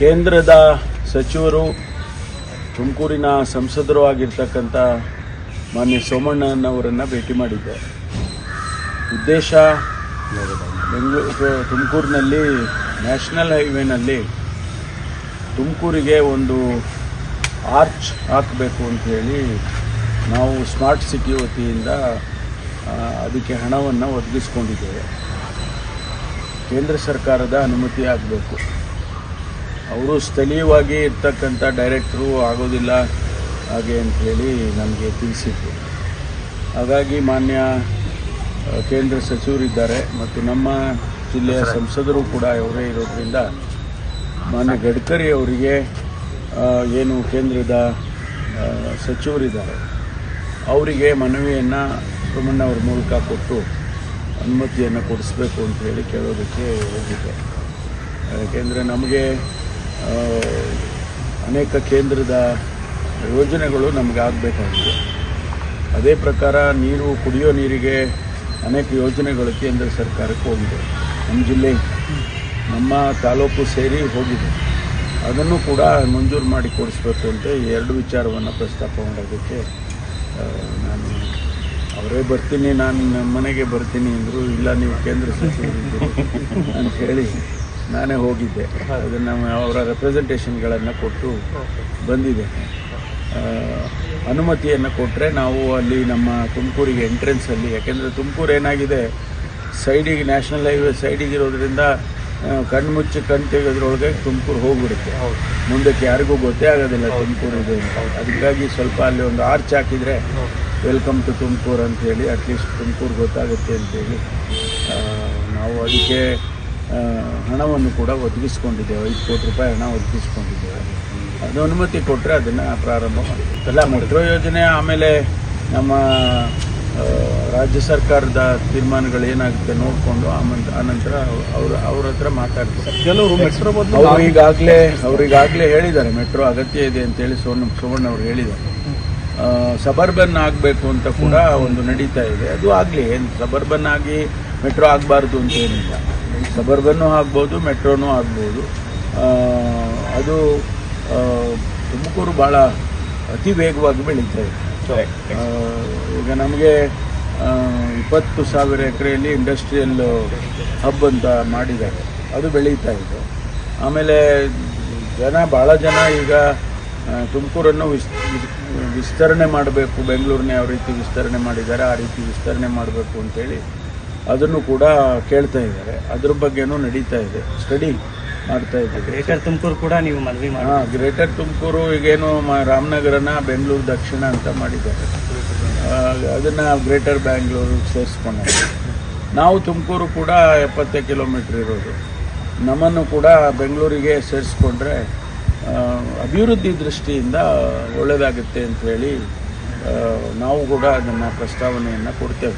ಕೇಂದ್ರದ ಸಚಿವರು ತುಮಕೂರಿನ ಸಂಸದರು ಆಗಿರ್ತಕ್ಕಂಥ ಮಾನ್ಯ ಸೋಮಣ್ಣನವರನ್ನು ಭೇಟಿ ಮಾಡಿದ್ದೆ. ಉದ್ದೇಶ ಬೆಂಗಳೂರು, ತುಮಕೂರಿನಲ್ಲಿ ನ್ಯಾಷನಲ್ ಹೈವೇನಲ್ಲಿ ತುಮಕೂರಿಗೆ ಒಂದು ಆರ್ಚ್ ಹಾಕಬೇಕು ಅಂತ ಹೇಳಿ ನಾವು ಸ್ಮಾರ್ಟ್ ಸಿಟಿ ವತಿಯಿಂದ ಅದಕ್ಕೆ ಹಣವನ್ನು ಒದಗಿಸ್ಕೊಂಡಿದ್ದೇವೆ. ಕೇಂದ್ರ ಸರ್ಕಾರದ ಅನುಮತಿ ಆಗಬೇಕು. ಅವರು ಸ್ಥಳೀಯವಾಗಿ ಇರ್ತಕ್ಕಂಥ ಡೈರೆಕ್ಟ್ರು ಆಗೋದಿಲ್ಲ ಹಾಗೆ ಅಂಥೇಳಿ ನಮಗೆ ತಿಳಿಸಿದ್ರು. ಹಾಗಾಗಿ ಮಾನ್ಯ ಕೇಂದ್ರ ಸಚಿವರಿದ್ದಾರೆ ಮತ್ತು ನಮ್ಮ ಜಿಲ್ಲೆಯ ಸಂಸದರು ಕೂಡ ಅವರೇ ಇರೋದ್ರಿಂದ ಮಾನ್ಯ ಗಡ್ಕರಿ ಅವರಿಗೆ ಏನು ಕೇಂದ್ರದ ಸಚಿವರಿದ್ದಾರೆ. ಅವರಿಗೆ ಮನವಿಯನ್ನು ಸೋಮಣ್ಣವ್ರ ಮೂಲಕ ಕೊಟ್ಟು ಅನುಮತಿಯನ್ನು ಕೊಡಿಸ್ಬೇಕು ಅಂತ ಹೇಳಿ ಕೇಳೋದಕ್ಕೆ ಹೋಗಿದ್ದೆ. ಯಾಕೆಂದರೆ ನಮಗೆ ಅನೇಕ ಕೇಂದ್ರದ ಯೋಜನೆಗಳು ನಮಗೆ ಆಗಬೇಕಾಗಿದೆ ಅದೇ ಪ್ರಕಾರ ನೀರು, ಕುಡಿಯೋ ನೀರಿಗೆ ಅನೇಕ ಯೋಜನೆಗಳು ಕೇಂದ್ರ ಸರ್ಕಾರಕ್ಕೆ ಹೋಗಿದೆ. ನಮ್ಮ ಜಿಲ್ಲೆ, ನಮ್ಮ ತಾಲೂಕು ಸೇರಿ ಹೋಗಿದೆ. ಅದನ್ನು ಕೂಡ ಮಂಜೂರು ಮಾಡಿ ಕೊಡಿಸ್ಬೇಕು ಅಂತ ಎರಡು ವಿಚಾರವನ್ನು ಪ್ರಸ್ತಾಪ ಮಾಡೋದಕ್ಕೆ ನಾನು ಅವರೇ ಬರ್ತೀನಿ, ನಾನು ನಮ್ಮ ಮನೆಗೆ ಬರ್ತೀನಿ ಅಂದರು, ಇಲ್ಲ, ನೀವು ಕೇಂದ್ರ ಸಚಿವರು ಅಂತ ಹೇಳಿ ನಾನೇ ಹೋಗಿದ್ದೆ. ಅದನ್ನು ಅವರ ರೆಪ್ರೆಸೆಂಟೇಷನ್ಗಳನ್ನು ಕೊಟ್ಟು ಬಂದಿದೆ. ಆ, ಅನುಮತಿಯನ್ನು ಕೊಟ್ಟರೆ ನಾವು ಅಲ್ಲಿ ನಮ್ಮ ತುಮಕೂರಿಗೆ ಎಂಟ್ರೆನ್ಸಲ್ಲಿ ಯಾಕೆಂದರೆ ತುಮಕೂರು ಏನಾಗಿದೆ ಸೈಡಿಗೆ ನ್ಯಾಷನಲ್ ಹೈವೇ ಸೈಡಿಗೆ ಇರೋದ್ರಿಂದ ಆ, ಕಣ್ಣು ಮುಚ್ಚಿ ಕಣ್ಣು ತೆಗೆದ್ರೊಳಗೆ ತುಮಕೂರು ಹೋಗ್ಬಿಡುತ್ತೆ. ಮುಂದಕ್ಕೆ ಯಾರಿಗೂ ಗೊತ್ತೇ ಆಗೋದಿಲ್ಲ ತುಮಕೂರು ಇದೆ ಅದಕ್ಕಾಗಿ ಸ್ವಲ್ಪ ಅಲ್ಲಿ ಒಂದು ಆರ್ಚ್ ಹಾಕಿದರೆ ವೆಲ್ಕಮ್ ಟು ತುಮಕೂರು ಅಂತ ಹೇಳಿ ಅಟ್ಲೀಸ್ಟ್ ತುಮಕೂರು ಗೊತ್ತಾಗುತ್ತೆ ಅಂತೇಳಿ ನಾವು ಅದಕ್ಕೆ ಹಣವನ್ನು ಕೂಡ ಒದಗಿಸ್ಕೊಂಡಿದ್ದೇವೆ. ಐದು ಕೋಟಿ ರೂಪಾಯಿ ಹಣ ಒದಗಿಸ್ಕೊಂಡಿದ್ದೇವೆ. ಅದು ಅನುಮತಿ ಕೊಟ್ಟರೆ ಅದನ್ನು ಪ್ರಾರಂಭ ಮಾಡ್ತೀವಿ. ಎಲ್ಲ ಮೆಟ್ರೋ ಯೋಜನೆ ಆಮೇಲೆ ನಮ್ಮ ರಾಜ್ಯ ಸರ್ಕಾರದ ತೀರ್ಮಾನಗಳು ಏನಾಗುತ್ತೆ ನೋಡಿಕೊಂಡು ಆಮಂತ ಆನಂತರ ಅವರು ಅವ್ರ ಹತ್ರ ಮಾತಾಡ್ತಾರೆ ಕೆಲವರು ಮೆಟ್ರೋ ಬದಲು ಈಗಾಗಲೇ ಅವರಿಗಾಗಲೇ ಹೇಳಿದ್ದಾರೆ ಮೆಟ್ರೋ ಅಗತ್ಯ ಇದೆ ಅಂತೇಳಿ ಸೋನ್ ಸುವರ್ಣ ಅವರು ಹೇಳಿದ್ದಾರೆ. ಸಬರ್ಬನ್ ಆಗಬೇಕು ಅಂತ ಕೂಡ ಒಂದು ನಡೀತಾ ಇದೆ. ಅದು ಆಗಲಿ ಏನು ಸಬರ್ಬನ್ ಆಗಿ ಮೆಟ್ರೋ ಆಗಬಾರ್ದು ಅಂತ ಏನಿಲ್ಲ. ಸಬರ್ಬನ್ನು ಆಗ್ಬೋದು ಮೆಟ್ರೋನೂ ಆಗ್ಬೋದು. ಅದು ತುಮಕೂರು ಭಾಳ ಅತಿ ವೇಗವಾಗಿ ಬೆಳೀತಾ ಇದೆ. ಈಗ ನಮಗೆ ಇಪ್ಪತ್ತು ಸಾವಿರ ಎಕರೆಯಲ್ಲಿ ಇಂಡಸ್ಟ್ರಿಯಲ್ ಹಬ್ ಅಂತ ಮಾಡಿದ್ದಾರೆ. ಅದು ಬೆಳೀತಾ ಇದೆ. ಆಮೇಲೆ ಜನ ಭಾಳ ಜನ ಈಗ ತುಮಕೂರನ್ನು ವಿಸ್ ವಿಸ್ತರಣೆ ಮಾಡಬೇಕು. ಬೆಂಗಳೂರನ್ನ ಯಾವ ರೀತಿ ವಿಸ್ತರಣೆ ಮಾಡಿದ್ದಾರೆ ಆ ರೀತಿ ವಿಸ್ತರಣೆ ಮಾಡಬೇಕು ಅಂತೇಳಿ ಅದನ್ನು ಕೂಡ ಕೇಳ್ತಾ ಇದ್ದಾರೆ. ಅದ್ರ ಬಗ್ಗೆನೂ ನಡೀತಾ ಇದೆ. ಸ್ಟಡಿ ಮಾಡ್ತಾ ಇದ್ದೀವಿ. ಗ್ರೇಟರ್ ತುಮಕೂರು ಕೂಡ ನೀವು ಮನವಿ ಮಾಡಿ ಹಾಂ ಗ್ರೇಟರ್ ತುಮಕೂರು ಈಗೇನು ಮ ರಾಮನಗರನ ಬೆಂಗಳೂರು ದಕ್ಷಿಣ ಅಂತ ಮಾಡಿದ್ದಾರೆ. ಅದನ್ನು ಗ್ರೇಟರ್ ಬ್ಯಾಂಗ್ಳೂರು ಸೇರಿಸ್ಕೊಂಡ ನಾವು ತುಮಕೂರು ಕೂಡ ಎಪ್ಪತ್ತೇ ಕಿಲೋಮೀಟ್ರ್ ಇರೋದು. ನಮ್ಮನ್ನು ಕೂಡ ಬೆಂಗಳೂರಿಗೆ ಸೇರಿಸ್ಕೊಂಡ್ರೆ ಅಭಿವೃದ್ಧಿ ದೃಷ್ಟಿಯಿಂದ ಒಳ್ಳೆಯದಾಗುತ್ತೆ ಅಂತ ಹೇಳಿ ನಾವು ಕೂಡ ಅದನ್ನು ಪ್ರಸ್ತಾವನೆಯನ್ನು ಕೊಡ್ತೇವೆ.